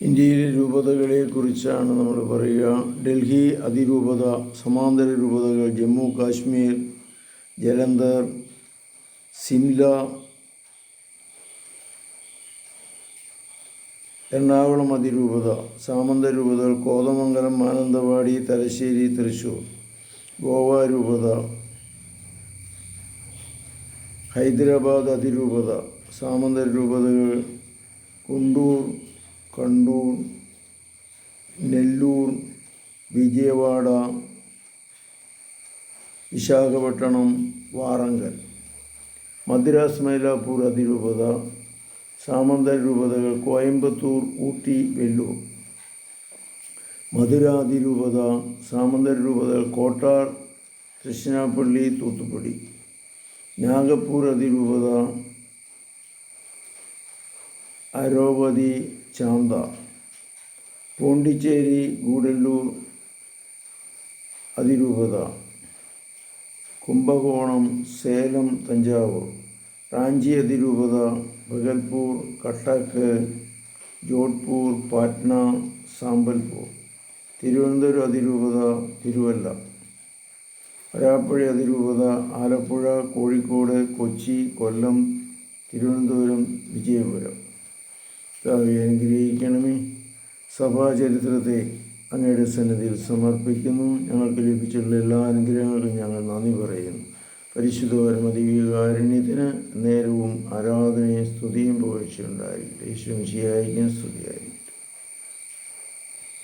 ഇന്ത്യയിലെ രൂപതകളെക്കുറിച്ചാണ് നമ്മൾ പറയുക. ഡൽഹി അതിരൂപത സമാന്തര രൂപതകൾ ജമ്മു കാശ്മീർ ജലന്ധർ സിംല എറണാകുളം അതിരൂപത സാമന്ത രൂപതകൾ കോതമംഗലം മാനന്തവാടി തലശ്ശേരി തൃശൂർ ഗോവ രൂപത ഹൈദരാബാദ് അതിരൂപത സാമന്ത രൂപതകൾ കുണ്ടൂർ കണ്ണൂർ നെല്ലൂർ വിജയവാഡ വിശാഖപട്ടണം വാറങ്കൽ. മദ്രാസ് മൈലാപ്പൂർ അതിരൂപത സാമന്ത രൂപതകൾ കോയമ്പത്തൂർ ഊട്ടി വെല്ലൂർ. മധുര അതിരൂപത സാമന്ത രൂപതകൾ കോട്ടാർ തൃശ്ശിനാപ്പള്ളി തൂത്തുപ്പടി നാഗപ്പൂർ അതിരൂപത അരോവതി ചാന്ത പോണ്ടിച്ചേരി ഗൂഡല്ലൂർ അതിരൂപത കുംഭകോണം സേലം തഞ്ചാവൂർ റാഞ്ചി അതിരൂപത ഭഗൽപൂർ കട്ടക്ക് ജോധ്പൂർ പാറ്റ്ന സാമ്പൽപൂർ തിരുവനന്തപുരം അതിരൂപത തിരുവല്ല വരാപ്പുഴ അതിരൂപത ആലപ്പുഴ കോഴിക്കോട് കൊച്ചി കൊല്ലം തിരുവനന്തപുരം വിജയപുരം. കർത്താവെ അനുഗ്രഹിക്കണമേ. സഭാചരിത്രത്തെ അങ്ങയുടെ സന്നിധിയിൽ സമർപ്പിക്കുന്നു. ഞങ്ങൾക്ക് ലഭിച്ചിട്ടുള്ള എല്ലാ അനുഗ്രഹങ്ങൾക്കും ഞങ്ങൾ നന്ദി പറയുന്നു. പരിശുദ്ധ പരമദിവികാരുണ്യത്തിന് നേരവും ആരാധനയും സ്തുതിയും പോഴ്ചയുണ്ടായിരിക്കും യേശു ശിയായിരിക്കും സ്തുതിയായി